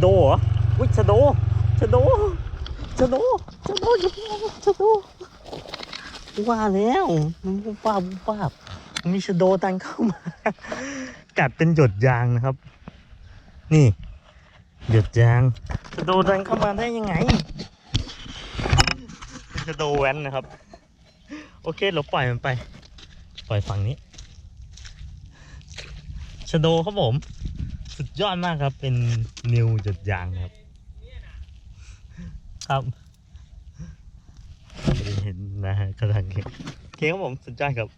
โดเหรอ อุ้ยชะโดชะโดชะโดชะโดอยู่ข้างล่างชะโดว่าแล้วมันปุ๊บป้าบปุ๊บป้ามีชะโดตันเข้ามา กัดเป็นหยดยางนะครับ นี่ หยดยางชะโดตันเข้ามาได้ยังไงเป็นชะโดแว้นนะครับ โอเคเราปล่อยมันไป ปล่อยฝั่งนี้ชะโดครับผม สุดยอดมากครับ เป็นนิวจุดยางครับ ครับเห็นนะฮะกำลังโอเคครับผมสุดยอดครับ